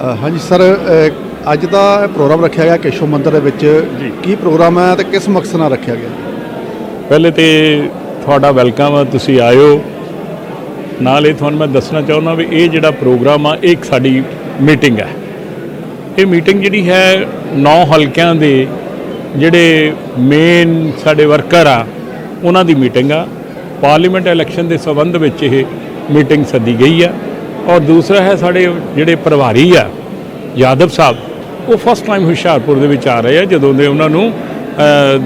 ਹਾਂਜੀ ਸਰ ਅੱਜ ਦਾ ਪ੍ਰੋਗਰਾਮ ਰੱਖਿਆ ਗਿਆ ਕੇਸ਼ਵ ਮੰਦਿਰ ਦੇ ਵਿੱਚ। ਜੀ। ਕੀ ਪ੍ਰੋਗਰਾਮ ਹੈ ਤੇ ਕਿਸ ਮਕਸਦ ਨਾਲ ਰੱਖਿਆ ਗਿਆ? ਪਹਿਲੇ ਤੇ ਤੁਹਾਡਾ ਵੈਲਕਮ ਤੁਸੀਂ ਆਇਓ। ਨਾਲ ਇਹ ਤੁਹਾਨੂੰ ਮੈਂ ਦੱਸਣਾ ਚਾਹੁੰਦਾ ਵੀ ਇਹ ਜਿਹੜਾ ਪ੍ਰੋਗਰਾਮ ਆ ਇਹ ਸਾਡੀ ਮੀਟਿੰਗ ਹੈ। ਇਹ ਮੀਟਿੰਗ ਜਿਹੜੀ ਹੈ ਨੌ ਹਲਕਿਆਂ ਦੇ ਜਿਹੜੇ ਮੇਨ ਸਾਡੇ ਵਰਕਰ ਆ ਉਹਨਾਂ ਦੀ ਮੀਟਿੰਗ ਆ। ਪਾਰਲੀਮੈਂਟ ਇਲੈਕਸ਼ਨ ਦੇ ਸੰਬੰਧ ਵਿੱਚ ਇਹ ਮੀਟਿੰਗ ਸੱਦੀ ਗਈ ਆ। ਔਰ ਦੂਸਰਾ ਹੈ ਸਾਡੇ ਜਿਹੜੇ ਪ੍ਰਭਾਰੀ ਆ ਯਾਦਵ ਸਾਹਿਬ ਉਹ ਫਸਟ ਟਾਈਮ ਹੁਸ਼ਿਆਰਪੁਰ ਦੇ ਵਿੱਚ ਆ ਰਹੇ ਆ ਜਦੋਂ ਦੇ ਉਹਨਾਂ ਨੂੰ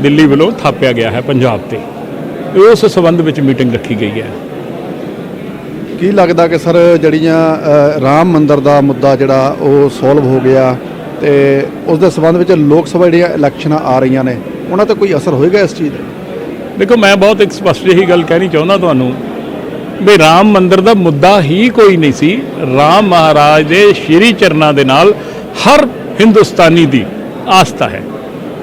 ਦਿੱਲੀ ਵੱਲੋਂ ਥਾਪਿਆ ਗਿਆ ਹੈ ਪੰਜਾਬ ਤੇ। ਉਸ ਸੰਬੰਧ ਵਿੱਚ ਮੀਟਿੰਗ ਰੱਖੀ ਗਈ ਹੈ। ਕੀ ਲੱਗਦਾ ਕਿ ਸਰ ਜਿਹੜੀਆਂ ਰਾਮ ਮੰਦਿਰ ਦਾ ਮੁੱਦਾ ਜਿਹੜਾ ਉਹ ਸੋਲਵ ਹੋ ਗਿਆ ਤੇ ਉਸ ਦੇ ਸੰਬੰਧ ਵਿੱਚ ਲੋਕ ਸਭਾ ਜਿਹੜੀਆਂ ਇਲੈਕਸ਼ਨਾਂ ਆ ਰਹੀਆਂ ਨੇ ਉਹਨਾਂ ਤੇ ਕੋਈ ਅਸਰ ਹੋਏਗਾ ਇਸ ਚੀਜ਼ ਦਾ ਦੇਖੋ ਮੈਂ ਬਹੁਤ ਇੱਕ ਸਪਸ਼ਟ ਜਿਹੀ ਗੱਲ ਕਹਿਣੀ ਚਾਹੁੰਦਾ ਤੁਹਾਨੂੰ ਵੀ ਰਾਮ ਮੰਦਿਰ ਦਾ ਮੁੱਦਾ ਹੀ ਕੋਈ ਨਹੀਂ ਸੀ। ਰਾਮ ਮਹਾਰਾਜ ਦੇ ਸ਼੍ਰੀ ਚਰਨਾਂ ਦੇ ਨਾਲ ਹਰ ਹਿੰਦੁਸਤਾਨੀ ਦੀ ਆਸਥਾ ਹੈ।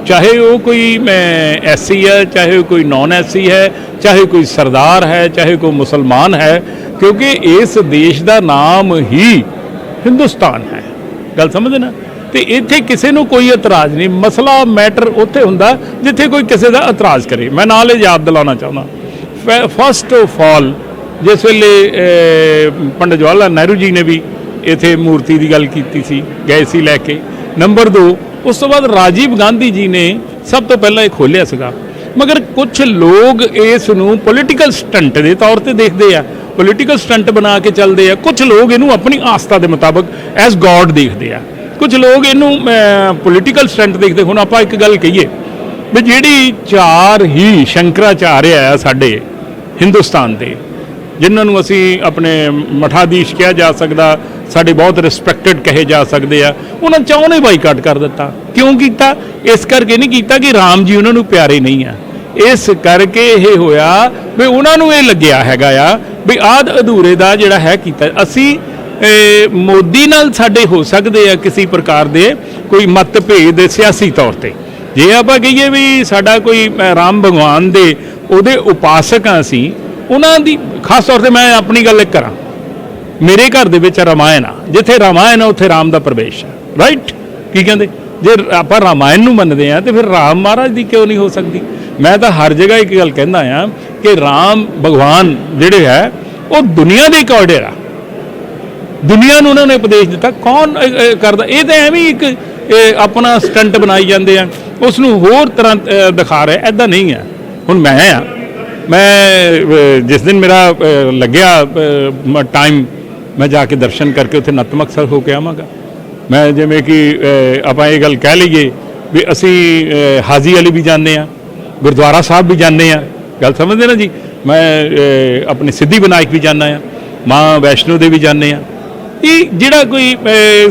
ਚਾਹੇ ਉਹ ਕੋਈ ਮੈਂ ਐਸੀ ਹੈ, ਚਾਹੇ ਉਹ ਕੋਈ ਨਾਨ ਐਸਸੀ ਹੈ, ਚਾਹੇ ਕੋਈ ਸਰਦਾਰ ਹੈ, ਚਾਹੇ ਕੋਈ ਮੁਸਲਮਾਨ ਹੈ, ਕਿਉਂਕਿ ਇਸ ਦੇਸ਼ ਦਾ ਨਾਮ ਹੀ ਹਿੰਦੁਸਤਾਨ ਹੈ। ਗੱਲ ਸਮਝਦੇ ਨਾ? ਤੇ ਇੱਥੇ ਕਿਸੇ ਨੂੰ ਕੋਈ ਇਤਰਾਜ਼ ਨਹੀਂ। ਮਸਲਾ, ਮੈਟਰ ਉੱਥੇ ਹੁੰਦਾ ਜਿੱਥੇ ਕੋਈ ਕਿਸੇ ਦਾ ਇਤਰਾਜ਼ ਕਰੇ। ਮੈਂ ਨਾਲ ਇਹ ਯਾਦ ਦਿਲਾਉਣਾ ਚਾਹੁੰਦਾ। ਫਸਟ ਆਫ ਆਲ ਜਿਸ ਵੇਲੇ ਅਹ, ਪੰਡਿਤ ਜਵਾਹਰ ਲਾਲ ਨਹਿਰੂ ਜੀ ਨੇ ਵੀ ਇਥੇ ਮੂਰਤੀ ਦੀ ਗੱਲ ਕੀਤੀ ਸੀ ਗਏ ਸੀ ਲੈ ਕੇ। ਨੰਬਰ 2 ਉਸ ਤੋਂ ਬਾਅਦ ਰਾਜੀਵ ਗਾਂਧੀ ਜੀ ਨੇ ਸਭ ਤੋਂ ਪਹਿਲਾਂ ਇਹ ਖੋਲਿਆ ਸੀਗਾ। ਮਗਰ ਕੁਝ ਲੋਕ ਇਸ ਨੂੰ ਪੋਲੀਟੀਕਲ ਸਟੰਟ ਦੇ ਤੌਰ ਤੇ ਦੇਖਦੇ ਆ ਪੋਲੀਟੀਕਲ ਸਟੰਟ ਬਣਾ ਕੇ ਚੱਲਦੇ ਆ। ਕੁਝ ਲੋਕ ਇਹਨੂੰ ਆਪਣੀ ਆਸਥਾ ਦੇ ਮੁਤਾਬਕ ਐਸ ਗੋਡ ਦੇਖਦੇ ਆ। ਕੁਝ ਲੋਕ ਇਹਨੂੰ ਪੋਲੀਟੀਕਲ ਸਟੰਟ ਦੇਖਦੇ। ਹੁਣ ਆਪਾਂ ਇੱਕ ਗੱਲ ਕਹੀਏ ਵੀ ਜਿਹੜੀ ਚਾਰ ਹੀ ਸ਼ੰਕਰਾਚਾਰਿਆ ਆ ਸਾਡੇ ਹਿੰਦੁਸਤਾਨ ਦੇ ਜਿਨ੍ਹਾਂ ਨੂੰ ਅਸੀਂ ਆਪਣੇ ਮਠਾਧੀਸ਼ ਕਿਹਾ ਜਾ ਸਕਦਾ, ਸਾਡੇ ਬਹੁਤ ਰਿਸਪੈਕਟਡ ਕਹੇ ਜਾ ਸਕਦੇ ਆ, ਉਹਨਾਂ ਚਾਹੋਂ ਨੇ ਬਾਈਕਾਟ ਕਰ ਦਿੱਤਾ। ਕਿਉਂ ਕੀਤਾ? ਇਸ ਕਰਕੇ ਨਹੀਂ ਕੀਤਾ ਕਿ ਰਾਮ ਜੀ ਉਹਨਾਂ ਨੂੰ ਪਿਆਰੇ ਨਹੀਂ ਆ। ਇਸ ਕਰਕੇ ਇਹ ਹੋਇਆ ਵੀ ਉਹਨਾਂ ਨੂੰ ਇਹ ਲੱਗਿਆ ਹੈਗਾ ਆ ਵੀ ਆਦ ਅਧੂਰੇ ਦਾ ਜਿਹੜਾ ਹੈ ਕੀਤਾ। ਅਸੀਂ ਮੋਦੀ ਨਾਲ ਸਾਡੇ ਹੋ ਸਕਦੇ ਆ ਕਿਸੇ ਪ੍ਰਕਾਰ ਦੇ ਕੋਈ ਮਤਭੇਦ ਸਿਆਸੀ ਤੌਰ ਤੇ। ਜੇ ਆਪਾਂ ਕਹੀਏ ਵੀ ਸਾਡਾ ਕੋਈ ਰਾਮ ਭਗਵਾਨ ਦੇ ਉਹਦੇ ਉਪਾਸਕ ਆ ਅਸੀਂ ਉਹਨਾਂ ਦੀ, ਖਾਸ ਤੌਰ ਤੇ ਮੈਂ ਆਪਣੀ ਗੱਲ ਇੱਕ ਕਰਾਂ। ਮੇਰੇ ਘਰ ਦੇ ਵਿੱਚ ਰਾਮਾਇਣ ਆ। ਜਿੱਥੇ ਰਾਮਾਇਣ ਆ, ਉੱਥੇ ਰਾਮ ਦਾ ਪ੍ਰਵੇਸ਼ ਹੈ ਰਾਈਟ ਕੀ ਕਹਿੰਦੇ? ਜੇ ਆਪਾਂ ਰਾਮਾਇਣ ਨੂੰ ਮੰਨਦੇ ਆ, ਤੇ ਫਿਰ ਰਾਮ ਮਹਾਰਾਜ ਦੀ ਕਿਉਂ ਨਹੀਂ ਹੋ ਸਕਦੀ? ਮੈਂ ਤਾਂ ਹਰ ਜਗ੍ਹਾ ਇੱਕ ਗੱਲ ਕਹਿੰਦਾ ਆ ਕਿ ਰਾਮ ਭਗਵਾਨ ਜਿਹੜੇ ਹੈ, ਉਹ ਦੁਨੀਆ ਦੇ ਕੋਆਰਡੀਨੇਟਰ ਆ। ਦੁਨੀਆ ਨੂੰ ਉਹਨਾਂ ਨੇ ਉਪਦੇਸ਼ ਦਿੱਤਾ। ਕੌਣ ਕਰਦਾ? ਇਹ ਤਾਂ ਐਵੇਂ ਇੱਕ ਆਪਣਾ ਸਟੰਟ ਬਣਾਈ ਜਾਂਦੇ ਆ। ਉਸ ਨੂੰ ਹੋਰ ਤਰ੍ਹਾਂ ਦਿਖਾ ਰਿਹਾ। ਐਦਾਂ ਨਹੀਂ ਆ। ਹੁਣ ਮੈਂ ਆ। ਮੈਂ ਜਿਸ ਦਿਨ ਮੇਰਾ ਅ, ਲੱਗਿਆ ਟਾਈਮ ਮੈਂ ਜਾ ਕੇ ਦਰਸ਼ਨ ਕਰਕੇ ਉੱਥੇ ਨਤਮਸਤਕ ਹੋ ਕੇ ਆਵਾਂਗਾ। ਮੈਂ ਜਿਵੇਂ ਕਿ ਆਪਾਂ ਇਹ ਗੱਲ ਕਹਿ ਲਈਏ ਵੀ ਅਸੀਂ ਹਾਜੀ ਅਲੀ ਵੀ ਜਾਂਦੇ ਆ ਗੁਰਦੁਆਰਾ ਸਾਹਿਬ ਵੀ ਜਾਂਦੇ ਆ ਗੱਲ ਸਮਝਦੇ ਨਾ ਜੀ? ਮੈਂ ਅ, ਆਪਣੀ ਸਿੱਧੀ ਵਿਨਾਇਕ ਵੀ ਜਾਂਦਾ ਆ ਮਾਂ ਵੈਸ਼ਨੋ ਦੇਵੀ ਜਾਂਦੇ ਆ ਇਹ ਜਿਹੜਾ ਕੋਈ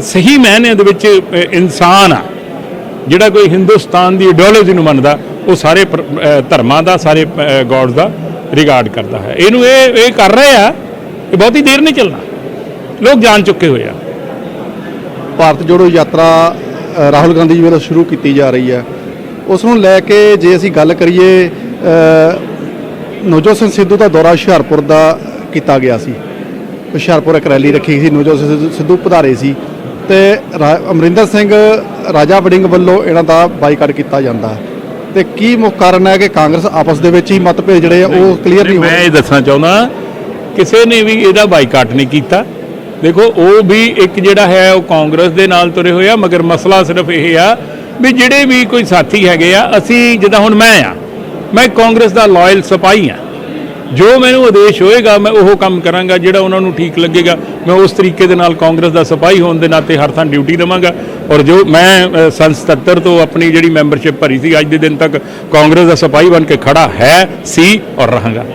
ਸਹੀ ਮਾਇਨੇ ਦੇ ਵਿੱਚ ਇਨਸਾਨ ਆ ਜਿਹੜਾ ਕੋਈ ਹਿੰਦੁਸਤਾਨ ਦੀ ਆਈਡੀਓਲੋਜੀ ਨੂੰ ਮੰਨਦਾ ਉਹ ਸਾਰੇ ਧਰਮਾਂ ਦਾ, ਸਾਰੇ ਗੋਡਸ ਦਾ ਰਿਗਾਰਡ ਕਰਦਾ ਹੈ। ਇਹਨੂੰ ਇਹ ਇਹ ਕਰ ਰਹੇ ਆ ਇਹ ਬਹੁਤੀ ਦੇਰ ਨਹੀਂ ਚੱਲਣਾ। ਲੋਕ ਜਾਣ ਚੁੱਕੇ ਹੋਏ ਆ। ਭਾਰਤ ਜੋੜੋ ਯਾਤਰਾ ਰਾਹੁਲ ਗਾਂਧੀ ਜੀ ਵੱਲੋਂ ਸ਼ੁਰੂ ਕੀਤੀ ਜਾ ਰਹੀ ਹੈ। ਉਸ ਨੂੰ ਲੈ ਕੇ ਜੇ ਅਸੀਂ ਗੱਲ ਕਰੀਏ ਨਵਜੋਤ ਸਿੰਘ ਸਿੱਧੂ ਦਾ ਦੌਰਾ ਹੁਸ਼ਿਆਰਪੁਰ ਦਾ ਕੀਤਾ ਗਿਆ ਸੀ। ਹੁਸ਼ਿਆਰਪੁਰ ਇੱਕ ਰੈਲੀ ਰੱਖੀ ਸੀ ਨਵਜੋਤ ਸਿੰਘ ਸਿੱਧੂ- ਪਧਾਰੇ ਸੀ। ਤੇ ਰਾ- ਅਮਰਿੰਦਰ ਸਿੰਘ ਰਾਜਾ ਵੜਿੰਗ ਵੱਲੋਂ ਇਹਨਾਂ ਦਾ ਬਾਈਕਾਟ ਕੀਤਾ ਜਾਂਦਾ ਹੈ। ਤੇ ਕੀ ਮੁੱਖ ਕਾਰਨ ਹੈ ਕਿ ਕਾਂਗਰਸ ਆਪਸ ਦੇ ਵਿੱਚ ਹੀ ਮਤਭੇਦ ਜਿਹੜੇ ਆ ਉਹ ਕਲੀਅਰ ਨਹੀਂ ਹੋ ਮੈਂ ਇਹ ਦੱਸਣਾ ਚਾਹੁੰਦਾ ਕਿਸੇ ਨੇ ਵੀ ਇਹਦਾ ਬਾਈਕਾਟ ਨਹੀਂ ਕੀਤਾ। ਦੇਖੋ ਉਹ ਵੀ ਇੱਕ ਜਿਹੜਾ ਹੈ ਉਹ ਕਾਂਗਰਸ ਦੇ ਨਾਲ ਤੁਰੇ ਹੋਏ ਆ ਮਗਰ ਮਸਲਾ ਸਿਰਫ ਇਹ ਆ ਵੀ ਜਿਹੜੇ ਵੀ ਕੋਈ ਸਾਥੀ ਹੈਗੇ ਆ ਅਸੀਂ ਜਿੱਦਾਂ ਹੁਣ ਮੈਂ ਆ ਮੈਂ ਕਾਂਗਰਸ ਦਾ ਲਾਇਲ ਸਿਪਾਹੀ ਆ। ਜੋ ਮੈਨੂੰ ਆਦੇਸ਼ ਹੋਏਗਾ ਮੈਂ ਉਹ ਕੰਮ ਕਰਾਂਗਾ ਜਿਹੜਾ ਉਹਨਾਂ ਨੂੰ ਠੀਕ ਲੱਗੇਗਾ। ਮੈਂ ਉਸ ਤਰੀਕੇ ਦੇ ਨਾਲ ਕਾਂਗਰਸ ਦਾ ਸਿਪਾਹੀ ਹੋਣ ਦੇ ਨਾਤੇ ਹਰ ਥਾਂ ਡਿਊਟੀ ਦੇਵਾਂਗਾ। ਔਰ ਜੋ ਮੈਂ ਅ, ਸੰਨ 77 ਤੋਂ ਆਪਣੀ ਜਿਹੜੀ ਮੈਂਬਰਸ਼ਿਪ ਭਰੀ ਸੀ ਅੱਜ ਦੇ ਦਿਨ ਤੱਕ ਕਾਂਗਰਸ ਦਾ ਸਿਪਾਹੀ ਬਣ ਕੇ ਖੜਾ ਹੈ ਸੀ ਔਰ ਰਹਾਂਗਾ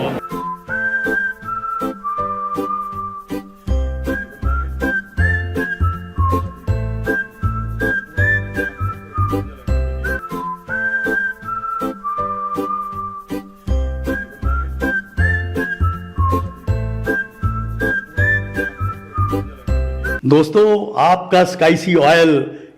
दोस्तों आपका स्काईसी ऑयल